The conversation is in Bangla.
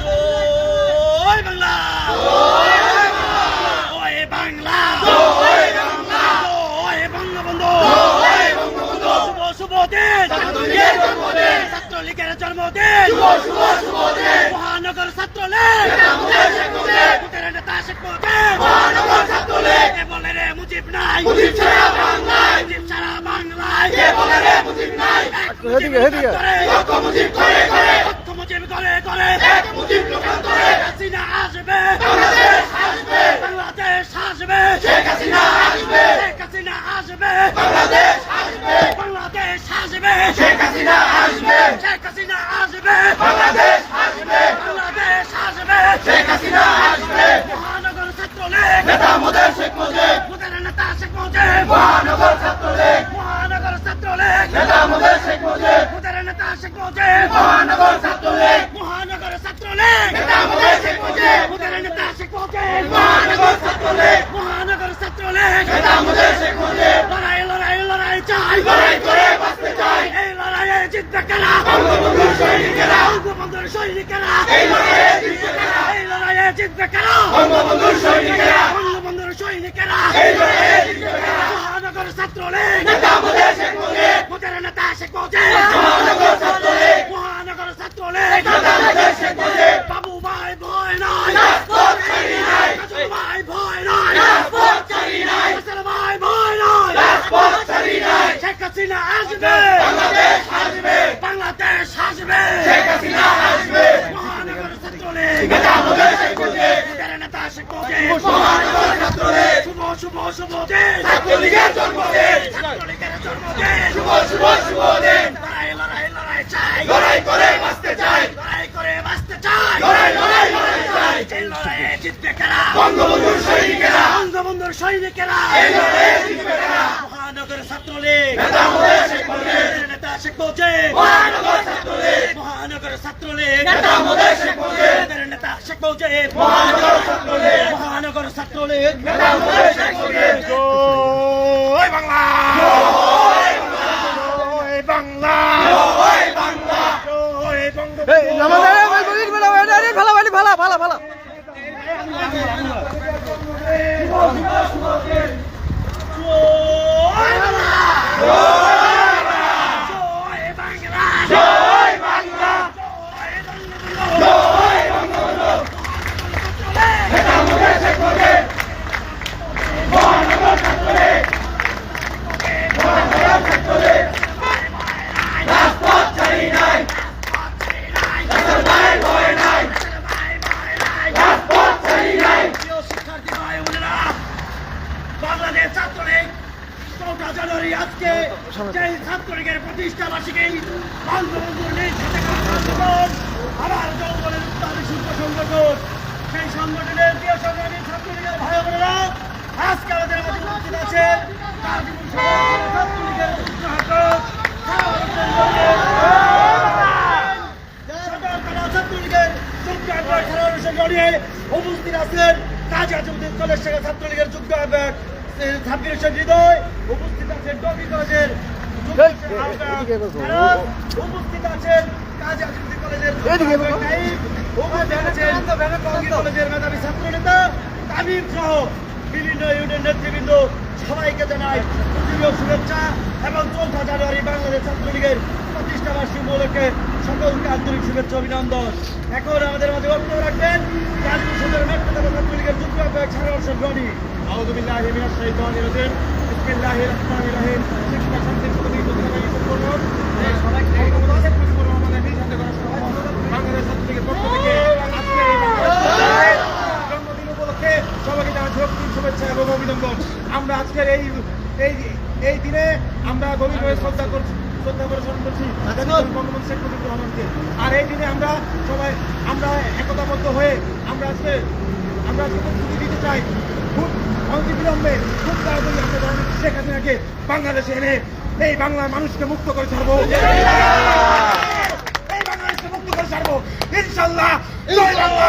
জয় বাংলা! জয় বাংলা! জয় বাংলা জয় বঙ্গবন্ধু জয় বঙ্গবন্ধু শুভ শুভ ছাত্রলীগের জন্মদিন ছাত্রলীগের জন্মদিন শুভ শুভ শুভ দিন মহানগর ছাত্রলীগ! নেতা শেখ মুজিব! মহানগর ছাত্রলীগ কে বলে রে মুজিব নাই! মুজিব ছাড়া বাংলায়! মুজিব ছাড়া বাংলায় কে বলে রে মুজিব নাই এদিকে, এদিকে। মুজিব করে করে লক্ষ মুজিব করে করে এক মুজিব লোকান্তরে হাসিনা আসবে। বাংলাদেশ আসবে বাংলাদেশ আসবে শেখ হাসিনা আসবে শেখ হাসিনা আসবে বাংলাদেশ আসবে বাংলাদেশ আসবে শেখ হাসিনা আসবে শেখ হাসিনা আসবে বাংলাদেশ আসবে বাংলাদেশ আসবে শেখ হাসিনা আসবে মহানগর ছাত্রলীগ নেতা মোদের শেখ মুজিব মোদের নেতা শেখ মুজিব মহানগর ছাত্রলীগ মহানগর ছাত্রলীগ নেতা মোদের শেখ মুজিব মোদের নেতা শেখ মুজিব মহানগর ছাত্রলীগ মহানগর ছাত্রলীগ নেতা মোদের শেখ মুজিব মোদের নেতা শেখ মুজিব মহানগর ছাত্রলীগ মহানগর ছাত্রলীগ নেতা মোদের শেখ মুজিব লড়াই লড়াই লড়াই চাই লড়াই করে বাঁচতে চাই এই বঙ্গবন্ধুর সৈনিকেরা বঙ্গবন্ধুর সৈনিকেরা এই লড়াইয়ে জিতবে এই লড়াইয়ে জিতবে বঙ্গবন্ধুর সৈনিকেরা বঙ্গবন্ধুর সৈনিকেরা এই লড়াইয়ে জিতবে মহানগর ছাত্রলীগ। নেতা মোদের শেখ মুজিব। মোদের নেতা শেখ মুজিব মহানগর ছাত্রলীগ মহানগর ছাত্রলীগ নেতা মোদের শেখ মুজিব বাবু ভাই ভয় নাই রাজপথ ছাড়ি নাই কাজল ভাই ভয় নাই রাজপথ ছাড়ি নাই কাজল ভাই ভয় নাই রাজপথ ছাড়ি নাই শেখ হাসিনা আসবে বাংলাদেশ আসবে বাংলাদেশ আসবে শেখ হাসিনা আসবে মহানগর ছাত্রলীগ নেতা মোদের শেখ মুজিব মোদের নেতা শেখ মুজিব মহানগর ছাত্রলীগ শুভ শুভ শুভ দিন ছাত্রলীগের জন্মদিন ছাত্রলীগের জন্মদিন শুভ শুভ শুভ দিন লড়াই লড়াই লড়াই চাই লড়াই করে বাঁচতে চাই লড়াই করে বাঁচতে চাই লড়াই লড়াই লড়াই চাই এই লড়াইয়ে জিতবে কারা বঙ্গবন্ধুর সৈনিকেরা বঙ্গবন্ধুর সৈনিকেরা। মহানগর ছাত্রলীগ। মহানগর ছাত্রলীগ। মহানগর ছাত্রলীগ। বাংলা। বাংলা। বাংলা জয় বঙ্গবন্ধু এই আমাদের এই ভাই গলির বেলা এটা আরে ভালা ভালি ভালা ভালা ভালা জয় বাংলা জয় বাংলা জয় বাংলা জয় বঙ্গবন্ধু নেতা মোদের শেখ মুজিব মহানগর ছাত্রলীগ মহানগর ছাত্রলীগ রাজপথ ছাড়ি নাই রাজপথ ভাই ভয় নাই রাজপথ ছাড়ি নাই প্রিয় শিক্ষার্থী ভাই বোনেরা বাংলাদেশ ছাত্রলীগ চৌঠা জানুয়ারি আজকে যেই ছাত্রলীগের প্রতিষ্ঠা বার্ষিকী বঙ্গবন্ধুর নিজ হাতে করা আন্দোলন যৌবনের উত্তাপী শিল্প সংগঠন। সেই সংগঠনের প্রিয় সংগ্রামী ছাত্রলীগের ভাই বোনেরা, আজকে আমাদের মাঝে উপস্থিত আছেন ছাত্রলীগের ছাত্রলীগের উপস্থিত আছেন কাজী আজিমুদ্দিন কলেজ থেকে ছাত্রলীগের যুগ্ম আহ্বায়ক হৃদয়। উপস্থিত আছেন ডবি কলেজের উপস্থিত আছেন কাজী কলেজের উপস্থিত আছেন কলেজের মেধাবী ছাত্র ইউনিয়ন নেতৃবৃন্দ সবাইকে শুভেচ্ছা এবং চৌঠা জানুয়ারি বাংলাদেশ ছাত্রলীগের প্রতিষ্ঠা বার্ষিকী উপলক্ষে সকলকে আন্তরিক শুভেচ্ছা অভিনন্দন এখন আমাদের মাঝে বক্তব্য রাখবেন গাজীপুর সদর মেট্রো ছাত্রলীগের যুগ্ম আহ্বায়ক সারা হোসেন রনি শিক্ষা শান্তির প্রতি প্রতিষ্ঠাকারী সম্পূর্ণ এই সবাইকে এই মুবারক মুজিবুর রহমানের নিজ হাতে করা সভা বাংলাদেশ ছাত্রলীগের পক্ষ থেকে আজকে এই বাংলাদেশ জন্মদিন উপলক্ষে সবাইকে জানাচ্ছি অগ্রিম শুভেচ্ছা আমরা আজকের এই এই এই দিনে আমরা গভীরভাবে শ্রদ্ধা করছি শ্রদ্ধা করে স্মরণ করছি বঙ্গবন্ধু শেখ মুজিবুর রহমানকে। আর এই দিনে আমরা সবাই আমরা একতাবদ্ধ হয়ে আমরা আজকে আমরা আজকে প্রস্তুতি দিতে চাই। খুব অনতি বিলম্বে খুব তাড়াতাড়ি আমরা শেখ হাসিনাকে বাংলাদেশে এনে এই বাংলার মানুষকে মুক্ত করে ছাড়বো। এই বাংলাদেশকে মুক্ত করে ছাড়বো। ইনশাল্লাহ। জয় বাংলা।